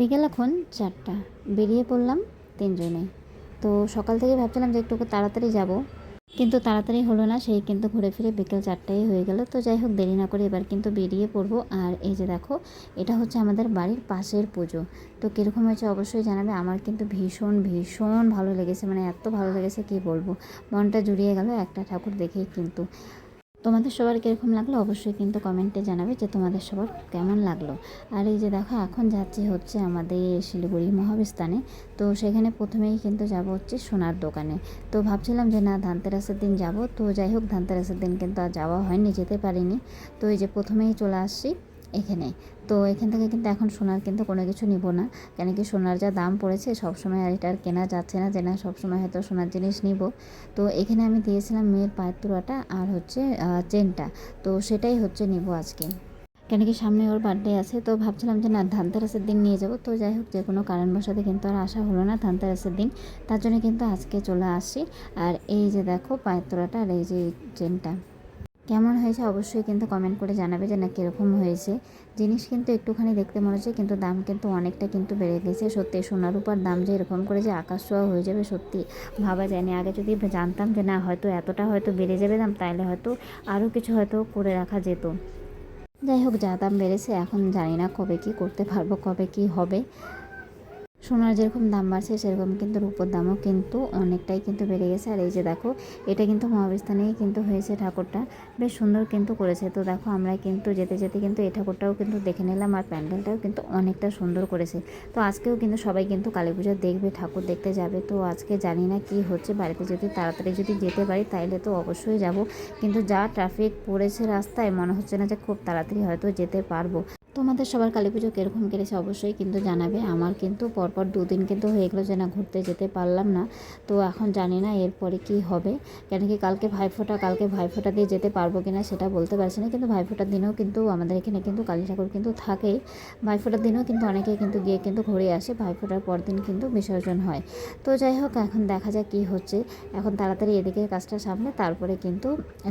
বিকেল এখন চারটা। বেরিয়ে পড়লাম তিনজনে। তো সকাল থেকে ভাবছিলাম যে একটু তাড়াতাড়ি যাব। কিন্তু তাড়াতাড়ি হলো না, সেই কিন্তু ঘুরে ফিরে বিকেল চারটাই হয়ে গেল। তো যাই হোক, দেরি না করে এবার কিন্তু বেরিয়ে পড়ব। আর এই যে দেখো, এটা হচ্ছে আমাদের বাড়ির পাশের পুজো। তো কীরকম হয়েছে অবশ্যই জানাবে। আমার কিন্তু ভীষণ ভীষণ ভালো লেগেছে। মানে এত ভালো লেগেছে, কি বলব? মনটা জুড়িয়ে গেল একটা ঠাকুর দেখেই কিন্তু। তোমাদের সবার কীরকম লাগল? অবশ্যই কিন্তু কমেন্টে জানাবে যে তোমাদের সবার কেমন লাগল। আর এই যে দেখো, এখন যাচ্ছি হচ্ছে আমাদের শিলিগুড়ি মহাবিস্তানে। তো সেখানে প্রথমেই কিন্তু যাব হচ্ছে সোনার দোকানে। তো ভাবছিলাম যে না, ধানতেরাসের দিন যাব। তো যাই হোক, ধানতেরাসের দিন কিন্তু আর যাওয়া হয়নি, যেতে পারিনি। তো এই যে প্রথমেই চলে আসছি। এখানে। তো এখান থেকে কিন্তু এখন সোনার কিন্তু কোনো কিছু নিব না। কেন কি সোনার যা দাম পড়েছে, সবসময় আর এটা আর কেনা যাচ্ছে না, যে না সবসময় হয়তো সোনার জিনিস নিব। তো এখানে আমি দিয়েছিলাম মেয়ের পায়ের তুলাটা আর হচ্ছে চেনটা। তো সেটাই হচ্ছে নিব আজকে। কেন কি সামনে ওর বার্থডে আছে, তো ভাবছিলাম যে না ধানতেরাসের দিন নিয়ে যাব। তো যাই হোক, যে কোনো কারণবশতে কিন্তু আর আসা হলো না ধানতেরাসের দিন। তার জন্য কিন্তু আজকে চলে আসি। আর এই যে দেখো পায়ের তোলাটা আর এই যে চেনটা। কেমন হয়েছে অবশ্যই কিন্তু কমেন্ট করে জানাবে যে না, কীরকম হয়েছে। জিনিস কিন্তু একটুখানি দেখতে মনে হচ্ছে, কিন্তু দাম কিন্তু অনেকটা কিন্তু বেড়ে গেছে। সত্যি সোনার উপর দাম যে এরকম করে যে আকাশ ছোঁয়া হয়ে যাবে, সত্যি ভাবা যায়নি আগে যদি জানতাম যে না, হয়তো এতটা হয়তো বেড়ে যাবে দাম, তাহলে হয়তো আরও কিছু হয়তো করে রাখা যেত। যাই হোক, যা দাম বেড়েছে, এখন জানি না কবে কি করতে পারব, কবে কি হবে। সোনার যেরকম দাম বাড়ছে, সেরকম কিন্তু রূপোর দামও কিন্তু অনেকটাই কিন্তু বেড়ে গেছে। আর এই যে দেখো, এটা কিন্তু মহাবিস্তানেই কিন্তু হয়েছে ঠাকুরটা। বেশ সুন্দর কিন্তু করেছে। তো দেখো, আমরা কিন্তু যেতে যেতে কিন্তু এই ঠাকুরটাও কিন্তু দেখে নিলাম আর প্যান্ডেলটাও কিন্তু অনেকটা সুন্দর করেছে। তো আজকেও কিন্তু সবাই কিন্তু কালী পুজো দেখবে, ঠাকুর দেখতে যাবে। তো আজকে জানি না কি হচ্ছে, বাড়িতে যদি তাড়াতাড়ি যদি যেতে পারি, তাইলে তো অবশ্যই যাব। কিন্তু যা ট্রাফিক পড়েছে রাস্তায়, মনে হচ্ছে না যে খুব তাড়াতাড়ি হয়তো যেতে পারব। তোমাদের সবার কালী পুজো কীরকম কেটেছে অবশ্যই কিন্তু জানাবে। আমার কিন্তু পরপর দুদিন কিন্তু হয়ে গেলো যে না ঘুরতে যেতে পারলাম না। তো এখন জানি না এরপরে কি হবে। কেন কি কালকে ভাইফোঁটা কালকে ভাইফোঁটা দিয়ে যেতে পারব কিনা সেটা বলতে পারছি না। কিন্তু ভাইফোঁটার দিনেও কিন্তু আমাদের এখানে কিন্তু কালী ঠাকুর কিন্তু থাকেই। ভাইফোঁটার দিনেও কিন্তু অনেকে কিন্তু গিয়ে কিন্তু ঘুরে আসে। ভাইফোঁটার পর দিন কিন্তু বিসর্জন হয়। তো যাই হোক, এখন দেখা যাক কী হচ্ছে। এখন তাড়াতাড়ি এদিকে কাজটা সামনে তারপরে কিন্তু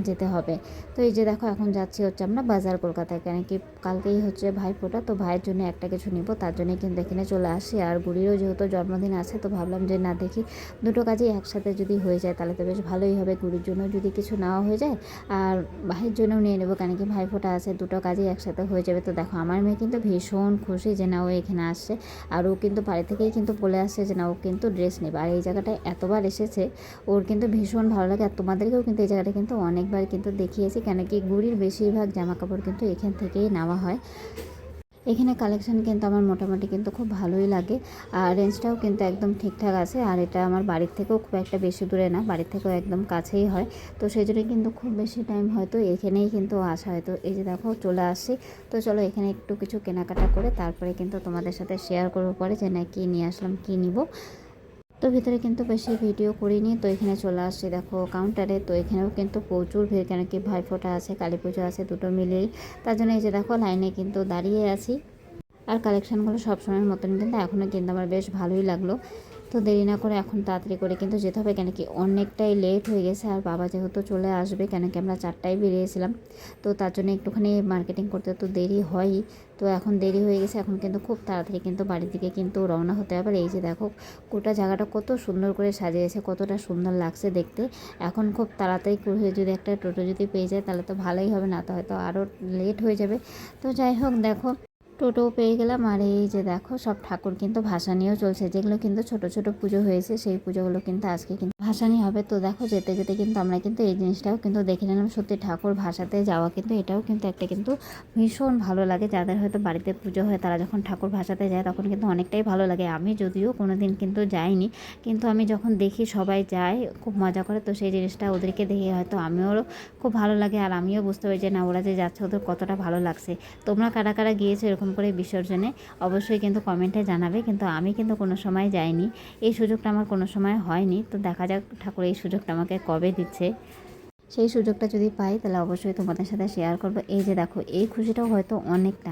যেতে হবে। তো এই যে দেখো, এখন যাচ্ছি হচ্ছে আমরা বাজার কলকাতায়। কেন কি কালকেই হচ্ছে ভাইফোঁটা, তো ভাইয়ের জন্য একটা কিছু নিব, তার জন্য কিন্তু এখানে চলে আসি। আর গুড়িরও যেহেতু জন্মদিন আছে, তো ভাবলাম যে না, দেখি দুটো কাজই একসাথে যদি হয়ে যায়, তাহলে তো বেশ ভালোই হবে। গুড়ির জন্য যদি কিছু নেওয়া হয়ে যায়, আর ভাইয়ের জন্যও নিয়ে নেব, কেন কি ভাইফোঁটা আছে, দুটো কাজই একসাথে হয়ে যাবে। তো দেখো, আমার মেয়ে কিন্তু ভীষণ খুশি যে না, ও এখানে আসছে। আর ও কিন্তু বাড়ি থেকেই কিন্তু বলে আসছে যে না, ও কিন্তু ড্রেস নেবে। আর এই জায়গাটায় এতবার এসেছে, ওর কিন্তু ভীষণ ভালো লাগে। আর তোমাদেরকেও কিন্তু এই জায়গাটা কিন্তু অনেকবার কিন্তু দেখিয়েছি, কেন কি গুড়ির বেশিরভাগ জামা কাপড় কিন্তু এখান থেকেই নেওয়া হয়। এখানে কালেকশান কিন্তু আমার মোটামুটি কিন্তু খুব ভালোই লাগে। আর রেঞ্জটাও কিন্তু একদম ঠিকঠাক আছে। আর এটা আমার বাড়ির থেকেও খুব একটা বেশি দূরে না, বাড়ির থেকেও একদম কাছেই হয়। তো সেই জন্য কিন্তু খুব বেশি টাইম হয়তো এখানেই কিন্তু আসা হয়তো এই যে দেখো, চলে আসছি। তো চলো এখানে একটু কিছু কেনাকাটা করে, তারপরে কিন্তু তোমাদের সাথে শেয়ার করব পরে যে না কী নিয়ে আসলাম, কী নিব। তো ভিতরে কিন্তু বেশি ভিডিও করিনি, তো এখানে চলে আসছি। দেখো কাউন্টারে তো এখানেও কিন্তু প্রচুর ভিড়, কেন কি ভাইফোঁটা আছে কালী পুজো আছে, দুটো মিলেই। তার জন্য এই যে দেখো লাইনে কিন্তু দাঁড়িয়ে আছি। আর কালেকশানগুলো সবসময়ের মতন কিন্তু এখনও কিন্তু আমার বেশ ভালোই লাগল। তো দেরি না করে এখন তাড়াতাড়ি করে কিন্তু যেতে হবে। কেন কি অনেকটাই লেট হয়ে গেছে আর বাবা যেহেতু চলে আসবে, কেন কি আমরা চারটায় বেরিয়েছিলাম। তো তার জন্য একটুখানি মার্কেটিং করতে তো দেরি হয়ই। তো এখন দেরি হয়ে গেছে, এখন কিন্তু খুব তাড়াতাড়ি কিন্তু বাড়ির দিকে কিন্তু রওনা হতে হবে। এই যে দেখো, গোটা জায়গাটা কত সুন্দর করে সাজিয়েছে, কতটা সুন্দর লাগছে দেখতে। এখন খুব তাড়াতাড়ি যদি একটা টোটো যদি পেয়ে যায় তাহলে তো ভালোই হবে, না তো হয়তো আরও লেট হয়ে যাবে। তো যাই হোক দেখো টোটো পেয়ে গেলাম। আর এই যে দেখো, সব ঠাকুর কিন্তু ভাসানিও চলছে। যেগুলো কিন্তু ছোট ছোট পুজো হয়েছে, সেই পুজোগুলো কিন্তু আজকে কিন্তু ভাসানি হবে। তো দেখো, যেতে যেতে কিন্তু আমরা কিন্তু এই জিনিসটাও কিন্তু দেখে নিলাম। সত্যি ঠাকুর ভাসাতে যাওয়া কিন্তু, এটাও কিন্তু একটা কিন্তু ভীষণ ভালো লাগে। যাদের হয়তো বাড়িতে পুজো হয়, তারা যখন ঠাকুর ভাসাতে যায়, তখন কিন্তু অনেকটাই ভালো লাগে। আমি যদিও কোনো দিন কিন্তু যাইনি, কিন্তু আমি যখন দেখি সবাই যায়, খুব মজা করে, তো সেই জিনিসটা ওদেরকে দেখে হয়তো আমিও খুব ভালো লাগে। আর আমিও বুঝতে পারি যে, না, ওরা যে যাচ্ছে, ওদের কতটা ভালো লাগছে। তোমরা কারা কারা গিয়েছো, এরকম করে বিসর্জনে অবশ্যই কিন্তু কমেন্টে জানাবে, কিন্তু আমি কিন্তু কোনো সময় যাইনি। এই সুযোগটা আমার কোনো সময় হয়নি, তো দেখা যাক ঠাকুর এই সুযোগটা আমাকে কবে দিচ্ছে। সেই সুযোগটা যদি পাই, তাহলে অবশ্যই তোমাদের সাথে শেয়ার করব। এই যে দেখো, এই খুশিটাও হয়তো অনেকটা।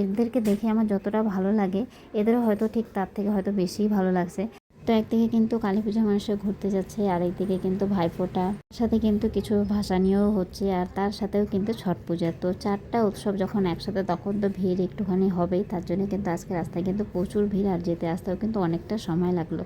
এদেরকে দেখে আমার যতটা ভালো লাগে, এদেরও হয়তো ঠিক তার থেকে হয়তো বেশিই ভালো লাগছে। তো একদিকে কিন্তু কালী পূজা মানুষে ঘুরতে যাচ্ছে, আর একদিকে কিন্তু ভাইফোঁটা। সাথে কিন্তু কিছু ভাষা নিয়েও হচ্ছে, আর তার সাথেও কিন্তু ছট পূজা। তো চারটা উৎসব যখন একসাথে, তখন তো ভিড় একটুখানি হবেই। তার জন্য কিন্তু আজকে রাস্তায় কিন্তু প্রচুর ভিড়, আর যেতে আসতেও কিন্তু অনেকটা সময় লাগল।